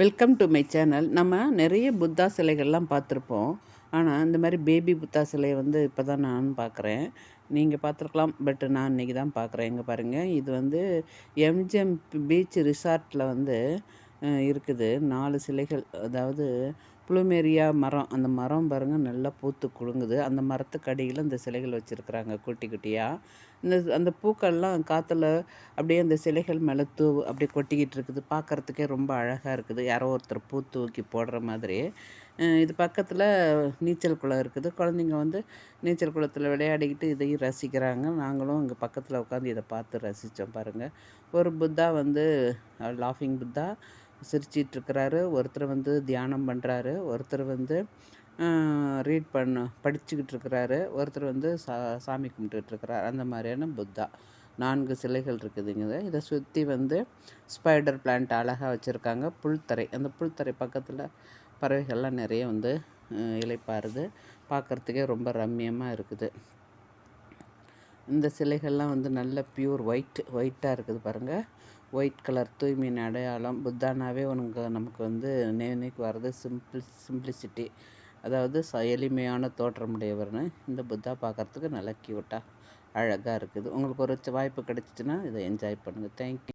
Welcome to my channel நம்ம நிறைய புத்தா சிலைகள்லாம் பார்த்துருப்போம். ஆனால் இந்த மாதிரி பேபி புத்தா சிலையை வந்து இப்போ தான் நான் பார்க்குறேன். நீங்கள் பார்த்துருக்கலாம் பட் நான் இன்றைக்கி தான் பார்க்குறேன். இங்கே பாருங்கள் இது வந்து எம்ஜிஎம் பீச் ரிசார்ட்டில் வந்து இருக்குது. நாலு சிலைகள் அதாவது புளுமேரியா மரம் அந்த மரம் பாருங்கள் நல்லா பூத்து குலுங்குது. அந்த மரத்துக்கு அடியில் இந்த சிலைகள் வச்சுருக்குறாங்க குட்டி குட்டியாக இந்த அந்த பூக்கள்லாம் காற்றுல அப்படியே அந்த சிலைகள் மேலே தூ அப்படியே கொட்டிக்கிட்டு இருக்குது. பார்க்குறதுக்கே ரொம்ப அழகாக இருக்குது. யாரோ ஒருத்தர் பூ தூக்கி போடுற மாதிரி. இது பக்கத்தில் நீச்சல் குளம் இருக்குது. குழந்தைங்க வந்து நீச்சல் குளத்தில் விளையாடிக்கிட்டு இதையும் ரசிக்கிறாங்க. நாங்களும் இங்கே பக்கத்தில் உட்காந்து இதை பார்த்து ரசித்தோம் பாருங்கள் ஒரு புத்தா வந்து லாஃபிங் புத்தா சிரிச்சிட்ருக்கிறாரு ஒருத்தர் வந்து தியானம் பண்ணுறாரு ஒருத்தர் வந்து ரீட் பண்ண படிச்சுக்கிட்டு இருக்கிறாரு. ஒருத்தர் வந்து சா சாமி கும்பிட்டுருக்கிறார் அந்த மாதிரியான புத்தா. நான்கு சிலைகள் இருக்குதுங்க இதை சுற்றி வந்து ஸ்பைடர் பிளான்ட் அழகாக வச்சுருக்காங்க. புல்தரை. அந்த புல்தரை பக்கத்தில் பறவைகள்லாம் நிறைய வந்து இலைப்பாருது பார்க்குறதுக்கே ரொம்ப ரம்மியமாக இருக்குது. இந்த சிலைகள்லாம் வந்து நல்ல பியூர் ஒயிட் ஒயிட்டாக இருக்குது பாருங்கள் ஒயிட் கலர் தூய்மையின் அடையாளம். புத்தானாவே உனக்கு நமக்கு வந்து நினைவுக்கு வர்றது சிம்பிள் சிம்பிளிசிட்டி அதாவது ச எளிமையான தோற்றமுடையவர்னு இந்த புத்தா பார்க்குறதுக்கு நல்லா க்யூட்டாக அழகாக இருக்குது. உங்களுக்கு ஒரு வாய்ப்பு கிடச்சிச்சின்னா இதை என்ஜாய் பண்ணுங்கள் தேங்க்யூ